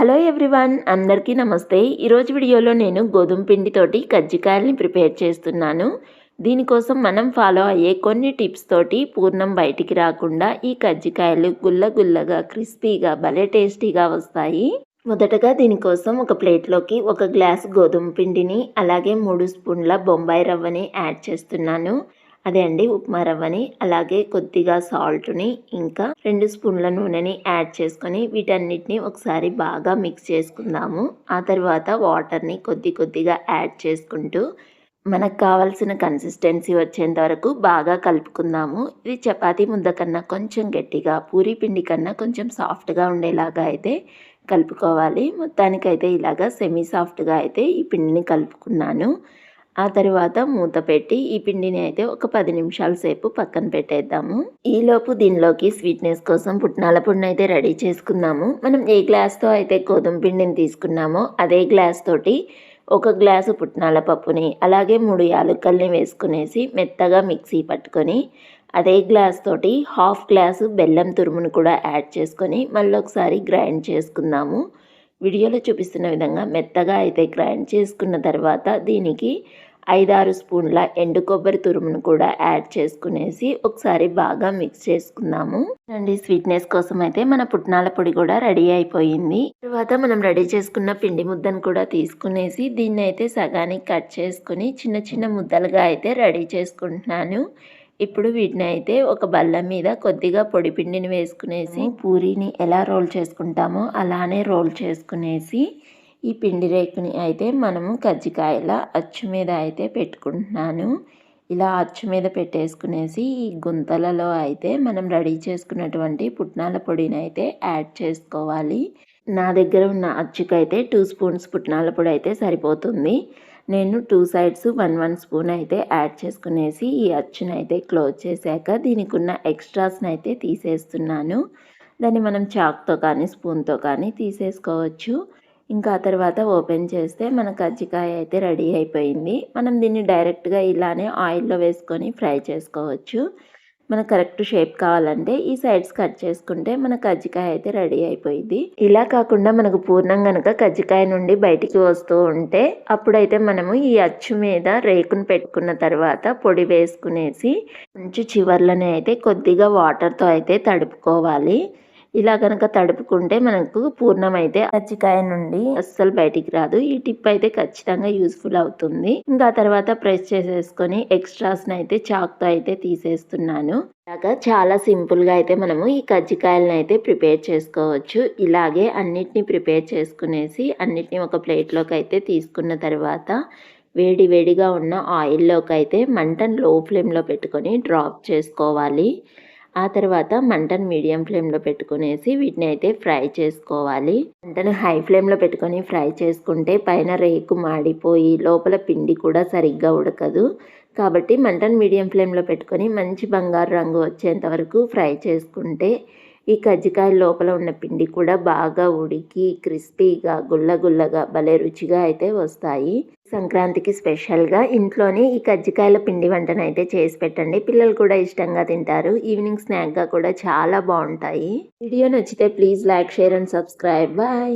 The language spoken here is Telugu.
హలో ఎవ్రీవన్ అందరికీ నమస్తే. ఈరోజు వీడియోలో నేను గోధుమ పిండితోటి కజ్జికాయల్ని ప్రిపేర్ చేస్తున్నాను. దీనికోసం మనం ఫాలో అయ్యే కొన్ని టిప్స్ తోటి పూర్ణం బయటికి రాకుండా ఈ కజ్జికాయలు గుల్ల గుల్లగా క్రిస్పీగా భలే టేస్టీగా వస్తాయి. మొదటగా దీనికోసం ఒక ప్లేట్లోకి ఒక గ్లాస్ గోధుమ పిండిని అలాగే మూడు స్పూన్ల బొంబాయి రవ్వని యాడ్ చేస్తున్నాను. అదే అండి ఉప్మా రవ్వని అలాగే కొద్దిగా సాల్ట్ని ఇంకా రెండు స్పూన్ల నూనెని యాడ్ చేసుకొని వీటన్నిటిని ఒకసారి బాగా మిక్స్ చేసుకుందాము. ఆ తర్వాత వాటర్ని కొద్ది కొద్దిగా యాడ్ చేసుకుంటూ మనకు కావాల్సిన కన్సిస్టెన్సీ వచ్చేంత వరకు బాగా కలుపుకుందాము. ఇది చపాతీ ముద్ద కన్నా కొంచెం గట్టిగా పూరి పిండి కన్నా కొంచెం సాఫ్ట్గా ఉండేలాగా అయితే కలుపుకోవాలి. మొత్తానికైతే ఇలాగా సెమీ సాఫ్ట్గా అయితే ఈ పిండిని కలుపుకున్నాను. ఆ తర్వాత మూత పెట్టి ఈ పిండిని అయితే ఒక పది నిమిషాల సేపు పక్కన పెట్టేద్దాము. ఈలోపు దీనిలోకి స్వీట్నెస్ కోసం పుట్నాల పొడిని అయితే రెడీ చేసుకున్నాము మనం ఏ గ్లాస్తో అయితే గోధుమ పిండిని తీసుకున్నామో అదే గ్లాస్ తోటి ఒక గ్లాసు పుట్నాల పప్పుని అలాగే మూడు యాలక్కల్ని వేసుకునేసి మెత్తగా మిక్సీ పట్టుకొని అదే గ్లాస్ తోటి హాఫ్ గ్లాసు బెల్లం తురుమును కూడా యాడ్ చేసుకొని మళ్ళీ ఒకసారి గ్రైండ్ చేసుకుందాము. వీడియోలో చూపిస్తున్న విధంగా మెత్తగా అయితే గ్రైండ్ చేసుకున్న తర్వాత దీనికి ఐదారు స్పూన్ల ఎండు కొబ్బరి తురుమును కూడా యాడ్ చేసుకునేసి ఒకసారి బాగా మిక్స్ చేసుకుందాము. అండి స్వీట్నెస్ కోసం అయితే మన పుట్నాల పొడి కూడా రెడీ అయిపోయింది. తర్వాత మనం రెడీ చేసుకున్న పిండి ముద్దను కూడా తీసుకునేసి దీన్ని అయితే సగానికి కట్ చేసుకుని చిన్న చిన్న ముద్దలుగా అయితే రెడీ చేసుకుంటున్నాను. ఇప్పుడు వీటిని అయితే ఒక బల్ల మీద కొద్దిగా పొడి పిండిని వేసుకునేసి పూరీని ఎలా రోల్ చేసుకుంటామో అలానే రోల్ చేసుకునేసి ఈ పిండి రేకుని అయితే మనము కజ్జికాయల అచ్చు మీద అయితే పెట్టుకుంటున్నాను. ఇలా అచ్చు మీద పెట్టేసుకునేసి ఈ గుంతలలో అయితే మనం రెడీ చేసుకున్నటువంటి పుట్నాల పొడిని అయితే యాడ్ చేసుకోవాలి. నా దగ్గర ఉన్న అచ్చుకైతే టూ స్పూన్స్ పుట్నాల పొడి అయితే సరిపోతుంది. నేను two sides one one spoon అయితే యాడ్ చేసుకునేసి ఈ అచ్చును అయితే క్లోజ్ చేశాక దీనికి ఉన్న ఎక్స్ట్రాస్ని అయితే తీసేస్తున్నాను. దాన్ని మనం చాక్తో కానీ స్పూన్తో కానీ తీసేసుకోవచ్చు. ఇంకా ఆ తర్వాత ఓపెన్ చేస్తే మన కజ్జికాయ అయితే రెడీ అయిపోయింది. మనం దీన్ని డైరెక్ట్గా ఇలానే ఆయిల్లో వేసుకొని ఫ్రై చేసుకోవచ్చు. మనకు కరెక్ట్ షేప్ కావాలంటే ఈ సైడ్స్ కట్ చేసుకుంటే మన కజ్జికాయ అయితే రెడీ అయిపోయింది. ఇలా కాకుండా మనకు పూర్ణం కనుక కజ్జికాయ నుండి బయటికి వస్తూ ఉంటే అప్పుడైతే మనము ఈ అచ్చు మీద రేకును పెట్టుకున్న తర్వాత పొడి వేసుకునేసి మంచి చివర్లనే అయితే కొద్దిగా వాటర్తో అయితే తడుపుకోవాలి. ఇలా కనుక తడుపుకుంటే మనకు పూర్ణం అయితే కజ్జికాయ నుండి అస్సలు బయటికి రాదు. ఈ టిప్ అయితే ఖచ్చితంగా యూస్ఫుల్ అవుతుంది. ఇంకా తర్వాత ప్రెస్ చేసేసుకొని ఎక్స్ట్రాస్ అయితే చాక్తో అయితే తీసేస్తున్నాను. ఇలాగా చాలా సింపుల్గా అయితే మనము ఈ కజ్జికాయలను అయితే ప్రిపేర్ చేసుకోవచ్చు. ఇలాగే అన్నిటిని ప్రిపేర్ చేసుకునేసి అన్నిటిని ఒక ప్లేట్లోకి అయితే తీసుకున్న తర్వాత వేడి వేడిగా ఉన్న ఆయిల్లోకి అయితే మంటను లో ఫ్లేమ్లో పెట్టుకొని డ్రాప్ చేసుకోవాలి. ఆ తర్వాత మంటను మీడియం ఫ్లేమ్లో పెట్టుకునేసి వీటిని అయితే ఫ్రై చేసుకోవాలి. మంటను హై ఫ్లేమ్లో పెట్టుకొని ఫ్రై చేసుకుంటే పైన రేకు మాడిపోయి లోపల పిండి కూడా సరిగ్గా ఉడకదు. కాబట్టి మంటను మీడియం ఫ్లేమ్లో పెట్టుకొని మంచి బంగారు రంగు వచ్చేంత వరకు ఫ్రై చేసుకుంటే ఈ కజ్జికాయ లోపల ఉన్న పిండి కూడా బాగా ఉడికి క్రిస్పీగా గుల్లగుల్లగా భలే రుచిగా అయితే వస్తాయి. సంక్రాంతికి స్పెషల్గా ఇంట్లోనే ఈ కజ్జికాయల పిండి వంటను అయితే చేసి పెట్టండి. పిల్లలు కూడా ఇష్టంగా తింటారు. ఈవినింగ్ స్నాక్గా కూడా చాలా బాగుంటాయి. వీడియో నచ్చితే please like share and subscribe. Bye.